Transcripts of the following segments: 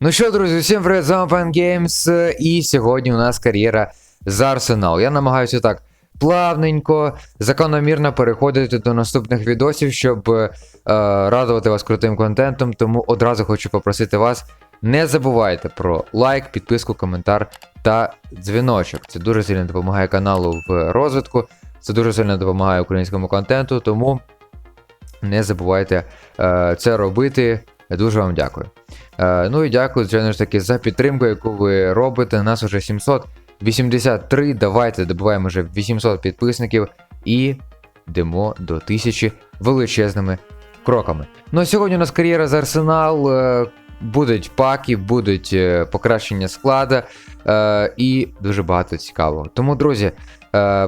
Ну що, друзі, всім привіт, з вами Пан Геймс, і сьогодні у нас кар'єра за Арсенал. Я намагаюся так плавненько, закономірно переходити до наступних відосів, щоб е, радувати вас крутим контентом. Тому одразу хочу попросити вас, не забувайте про лайк, підписку, коментар та дзвіночок. Це дуже сильно допомагає каналу в розвитку, це дуже сильно допомагає українському контенту, тому не забувайте е, це робити. Дуже вам дякую. Е, ну і дякую, звичайно ж таки, за підтримку, яку ви робите. Нас уже 783. Давайте добуваємо вже 800 підписників і йдемо до 1000 величезними кроками. Ну а сьогодні у нас кар'єра з Арсенал. Е, будуть паки, будуть е, покращення склада е, і дуже багато цікавого. Тому, друзі,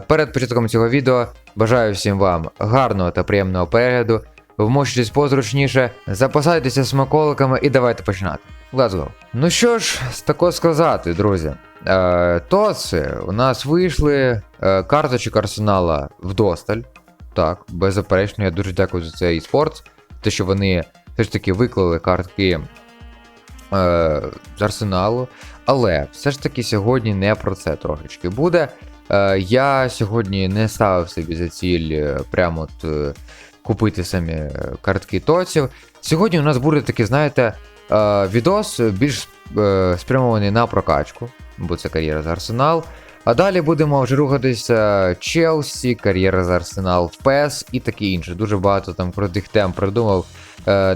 перед початком цього відео бажаю всім вам гарного та приємного перегляду. Вмощуйтесь позручніше, запасайтеся смаколиками і давайте починати. Let's go. Ну що ж, з такого сказати, друзі. Е, то це у нас вийшли е, карточок арсенала вдосталь. Так, беззаперечно, я дуже дякую за цей спорт. Те, що вони все ж таки виклали картки е, з арсеналу. Але все ж таки сьогодні не про це трошечки буде. Е, я сьогодні не ставив собі за ціль е, прямо от. Купити самі е, картки тоців. Сьогодні у нас буде такий, знаєте, е, відос більш е, спрямований на прокачку, бо це кар'єра за Арсенал. А далі будемо вже рухатися Челсі, кар'єра за Арсенал PES і таке інше. Дуже багато там крутих тем придумав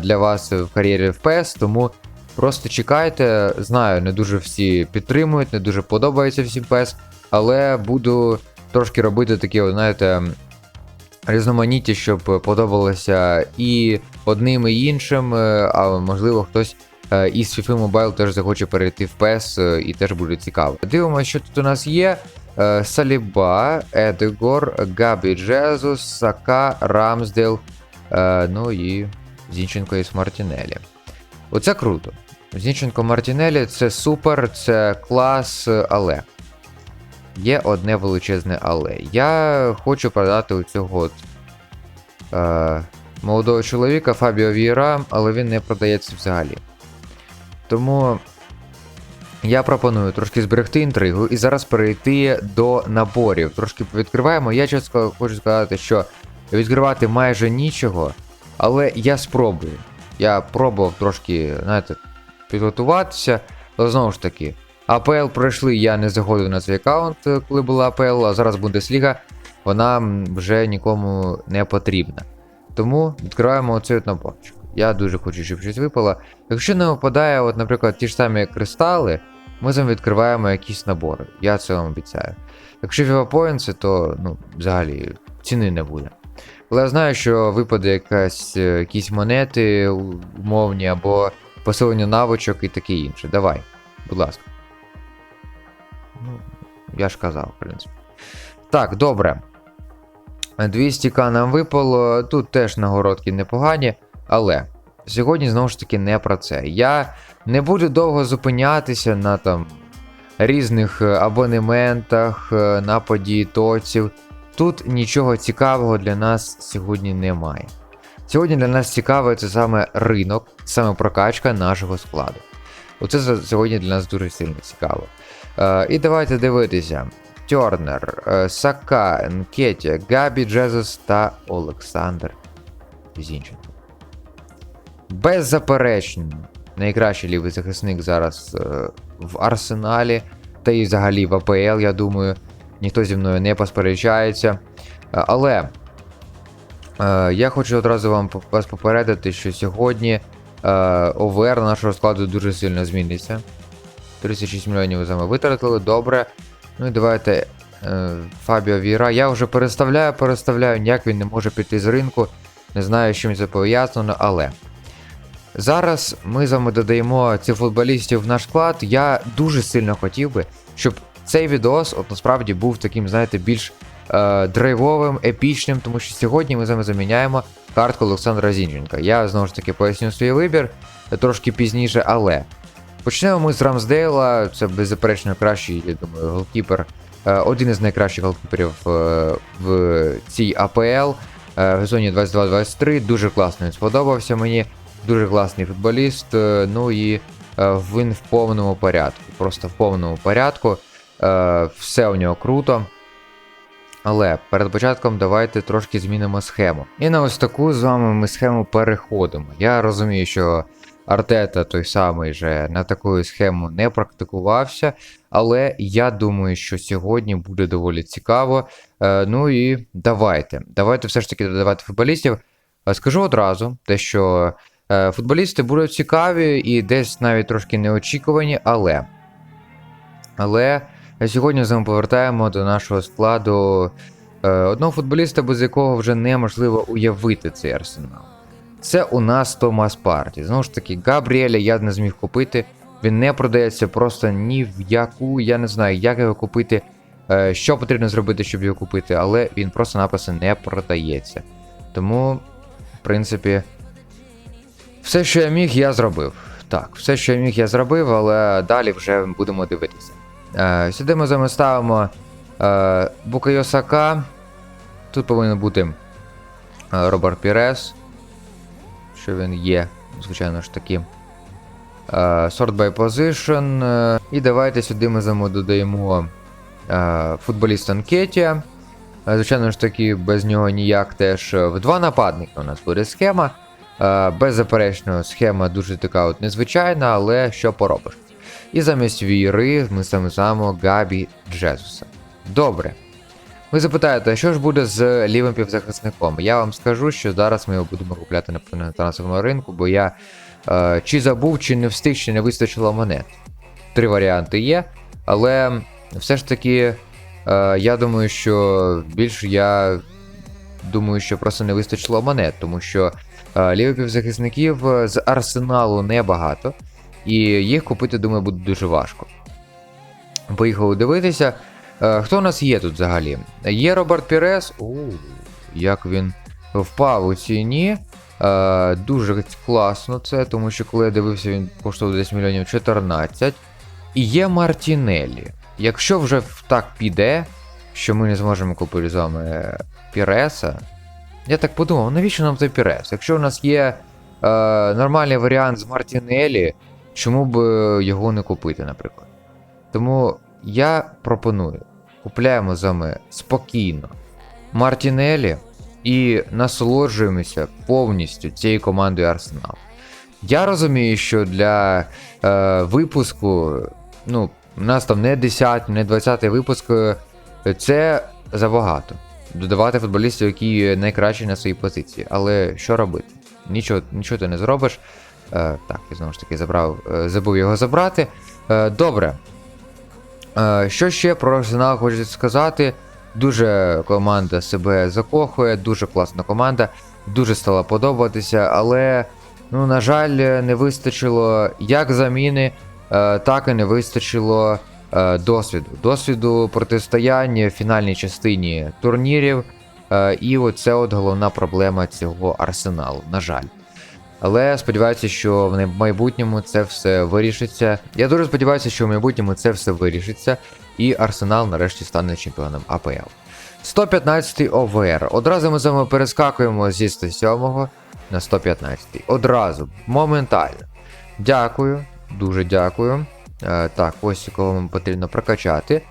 для вас в кар'єрі в PES, тому просто чекайте. Знаю, не дуже всі підтримують, не дуже подобається всім PES, але буду трошки робити такі, знаєте, різноманіття, щоб подобалося і одним, і іншим, е, а можливо, хтось е, із FIFA Mobile теж захоче перейти в PES е, і теж буде цікаво. Дивимося, що тут у нас є. Саліба, Едегор, Габі Джезус, Сака, Рамсдейл, е, ну і Зінченко і Мартінелі. Оце круто. Зінченко Мартінелі це супер, це клас, але. Є одне величезне але. Я хочу продати у цього от, е, молодого чоловіка Фабіо Віра, але він не продається взагалі. Тому я пропоную трошки зберегти інтригу і зараз перейти до наборів. Трошки відкриваємо. Я чесно хочу сказати, що відкривати майже нічого, але я спробую. Я пробував трошки, знаєте, підготуватися, але знову ж таки. АПЛ пройшли, я не заходив на цей аккаунт, е, коли була АПЛ, а зараз Бундесліга, вона вже нікому не потрібна. Тому відкриваємо оцей наборчик. Я дуже хочу, щоб щось випало. Якщо не випадає, от, наприклад, ті ж самі кристали, ми з вами відкриваємо якісь набори. Я це вам обіцяю. Якщо Points, то ну, взагалі ціни не буде. Але я знаю, що випаде якась, е, якісь монети умовні або посилення навичок і таке інше. Давай, будь ласка. Ну, я ж казав, в принципі. Так, добре. 200к нам випало. Тут теж нагородки непогані, але сьогодні знову ж таки не про це. Я не буду довго зупинятися на там різних е, абонементах, е, на події тоців. Тут нічого цікавого для нас сьогодні немає. Сьогодні для нас цікаве це саме ринок, саме прокачка нашого складу. Оце сьогодні для нас дуже сильно цікаво. Е, і давайте дивитися. Тернер, е, Сака, Нкетя, Габі Джезус та Олександр Зінченко. Беззаперечно, найкращий лівий захисник зараз е, в Арсеналі, та і взагалі в АПЛ, я думаю, ніхто зі мною не посперечається. Але я хочу одразу вам вас попередити, що сьогодні ОВР нашого складу дуже сильно зміниться. 36 мільйонів ви вами витратили, добре. Ну і давайте е, Фабіо Віра. Я вже переставляю, переставляю, ніяк він не може піти з ринку. Не знаю, з чим це пов'язано, але. Зараз ми з вами додаємо цих футболістів в наш склад. Я дуже сильно хотів би, щоб цей відос от насправді був таким, знаєте, більш е, драйвовим, епічним, тому що сьогодні ми з вами заміняємо картку Олександра Зінченка. Я знову ж таки поясню свій вибір трошки пізніше, але. Почнемо ми з Рамсдейла, це беззаперечно кращий, я думаю, голкіпер. Е, Один із найкращих голкіперів е, в цій АПЛ е, в сезоні 22-23. Дуже класно він сподобався мені. Дуже класний футболіст. Ну і він в повному порядку. Просто в повному порядку. Все у нього круто. Але перед початком давайте трошки змінимо схему. І на ось таку з вами ми схему переходимо. Я розумію, що Артета той самий же на таку схему не практикувався, але я думаю, що сьогодні буде доволі цікаво. Е, ну і давайте. Давайте все ж таки додавати футболістів. Е, Скажу одразу, те, що е, футболісти будуть цікаві і десь навіть трошки неочікувані, але. Але сьогодні вами повертаємо до нашого складу одного футболіста, без якого вже неможливо уявити цей арсенал. Це у нас Томас Парті. Знову ж таки, Габріеля я не зміг купити. Він не продається просто ні в яку. Я не знаю, як його купити, е, що потрібно зробити, щоб його купити, але він просто-напросто не продається. Тому, в принципі, все, що я міг, я зробив. Так, все, що я міг, я зробив, але далі вже будемо дивитися. Е, сюди ми з вами ставимо е, Тут повинен бути Роберт Пірес. Що він є, звичайно ж таки. Е, Sort by Position. е, І давайте сюди ми з вами додаємо е, футболіста Анкетія. Звичайно ж таки, без нього ніяк теж в два нападника у нас буде схема. Беззаперечно, схема дуже така от незвичайна, але що поробиш. І замість віри ми саме Габі Джезуса. Добре. Ви запитаєте, що ж буде з лівим півзахисником? Я вам скажу, що зараз ми його будемо купляти на- трансферному ринку, бо я е, чи забув, чи не встиг, чи не вистачило монет. Три варіанти є, але все ж таки, е, я думаю, що більш я думаю, що просто не вистачило монет, тому що е, лівих півзахисників е, з арсеналу небагато, і їх купити, думаю, буде дуже важко. Поїхали дивитися. Е, Хто у нас є тут взагалі? Є Роберт Пірес. У, як він впав у ціні. Е, Дуже класно це, тому що коли я дивився, він коштував десь мільйонів 14. І є Мартінеллі. Якщо вже так піде, що ми не зможемо купити з вами Піреса. Я так подумав, навіщо нам той Пірес? Якщо у нас є е, нормальний варіант з Мартінеллі, чому б його не купити, наприклад? Тому я пропоную купляємо з вами спокійно Мартінелі і насолоджуємося повністю цією командою Арсенал. Я розумію, що для е, випуску, ну, у нас там не 10, не 20 випуск, е, це забагато. Додавати футболістів, які найкращі на своїй позиції. Але що робити? Нічого, нічого ти не зробиш. Е, так, я знову ж таки забрав, е, забув його забрати. Е, добре. Е, Що ще про Арсенал хочу сказати? Дуже команда себе закохує, дуже класна команда, дуже стала подобатися, але, ну, на жаль, не вистачило як заміни, е, так і не вистачило е, досвіду. Досвіду протистояння в фінальній частині турнірів. І оце от головна проблема цього арсеналу, на жаль. Але сподіваюся, що в майбутньому це все вирішиться. Я дуже сподіваюся, що в майбутньому це все вирішиться, і Арсенал нарешті стане чемпіоном АПЛ. 115-й ОВР. Одразу ми з вами перескакуємо зі 107-го на 115-й. Одразу, моментально. Дякую, дуже дякую. Е, так, ось кого нам потрібно прокачати.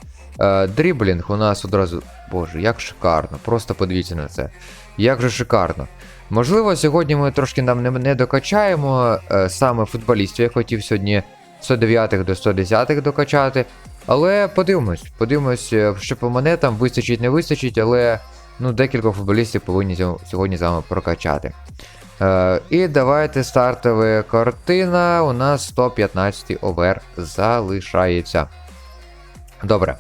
Е, дріблінг у нас одразу. Боже, як шикарно. Просто подивіться на це. Як же шикарно. Можливо, сьогодні ми трошки нам не, докачаємо е, саме футболістів. Я хотів сьогодні 109 до 110 докачати. Але подивимось, подивимось, е, що по монетам вистачить, не вистачить, але ну, декілька футболістів повинні сьогодні з вами прокачати. Е, і давайте стартова картина. У нас 115 овер залишається. Добре.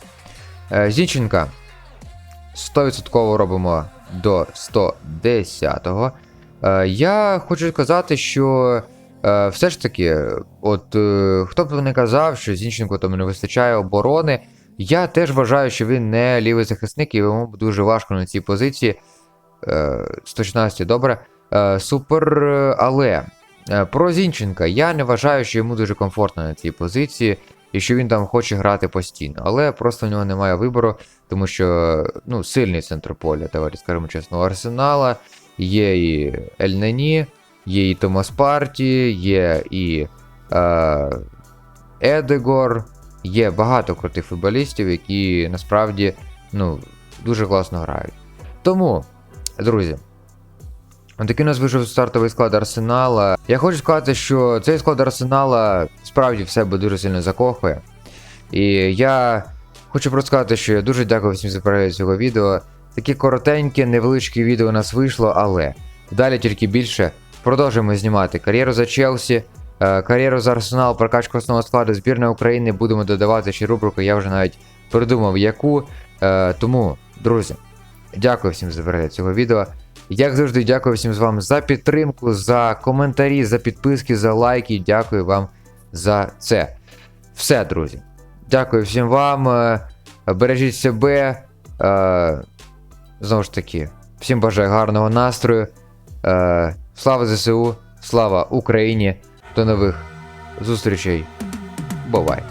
Е, Зінченка 100% робимо до 110-го. Е, я хочу сказати, що е, все ж таки, от хто б не казав, що Зінченко там не вистачає оборони. Я теж вважаю, що він не лівий захисник, і йому дуже важко на цій позиції. Е, 116 добре. Супер, але про Зінченка я не вважаю, що йому дуже комфортно на цій позиції, і що він там хоче грати постійно. Але просто в нього немає вибору, тому що ну, сильний центр поля, давайте скажемо чесно, у Арсенала. Є і Ельнені, є і Томас Парті, є і е, Едегор. Є багато крутих футболістів, які насправді ну, дуже класно грають. Тому, друзі, такий у нас вийшов стартовий склад Арсенала. Я хочу сказати, що цей склад Арсенала справді в себе дуже сильно закохує. І я хочу просто сказати, що я дуже дякую всім за перегляд цього відео. Такі коротенькі, невеличкі відео у нас вийшло, але далі тільки більше. Продовжуємо знімати кар'єру за Челсі, е, кар'єру за Арсенал, прокачку основного складу збірної України. Будемо додавати ще рубрику, я вже навіть придумав яку. Е, Тому, друзі, дякую всім за перегляд цього відео. Як завжди, дякую всім з вам за підтримку, за коментарі, за підписки, за лайки. Дякую вам за це. Все, друзі. Дякую всім вам. е, Бережіть себе. е, Знову ж таки, всім бажаю гарного настрою. Е, Слава ЗСУ, слава Україні. До нових зустрічей. Бувайте.